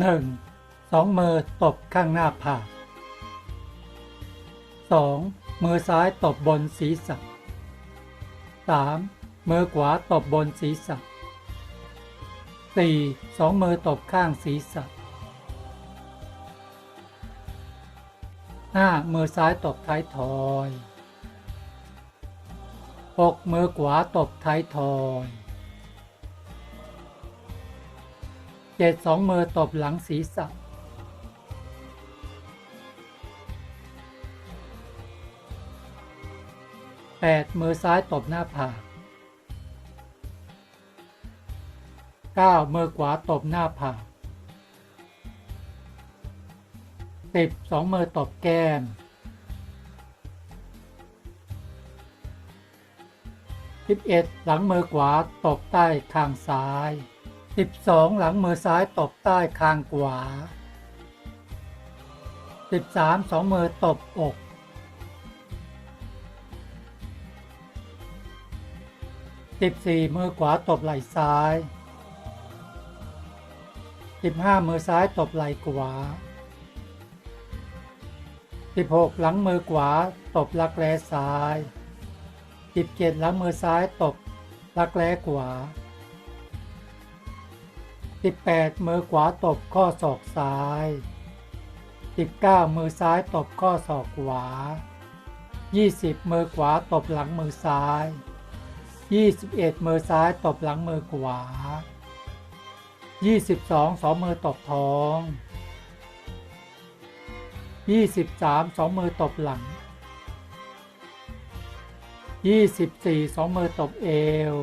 หนึ่งสองมือตบข้างหน้าผากสองมือซ้ายตบบนศีรษะสามมือขวาตบบนศีรษะสี่สองมือตบข้างศีรษะห้ามือซ้ายตบท้ายทอยหกมือขวาตบท้ายทอย เจ็ดสองมือตบหลังศีรษะแปดมือซ้ายตบหน้าผากเก้ามือขวาตบหน้าผากสิบสองมือตบแก้มสิบเอ็ดหลังมือขวาตบใต้คางซ้าย สิบสองหลังมือซ้ายตบใต้คางขวาสิบสามสองมือตบอกสิบสี่มือขวาตบไหล่ซ้ายสิบห้ามือซ้ายตบไหล่ขวาสิบหกหลังมือขวาตบรักแร้ซ้ายสิบเจ็ดหลังมือซ้ายตบรักแร้ขวา สิบแปดมือขวาตบข้อศอกซ้ายสิบเก้ามือซ้ายตบข้อศอกขวายี่สิบมือขวาตบหลังมือซ้าย 21 มือซ้ายตบหลังมือขวา 22 สองมือตบท้อง 23 สองมือตบหลัง 24 สองมือตบเอว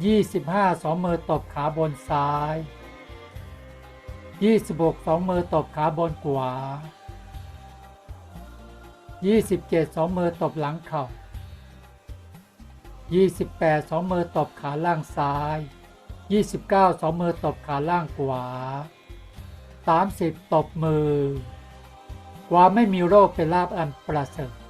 25 สองมือตบขาบนซ้าย 26 สองมือตบขาบนขวา 27 สองมือตบหลังเข่า 28 สองมือตบขาล่างซ้าย 29 สองมือตบขาล่างขวา 30 ตบมือ ความไม่มีโรคเป็นลาบอันประเสริฐ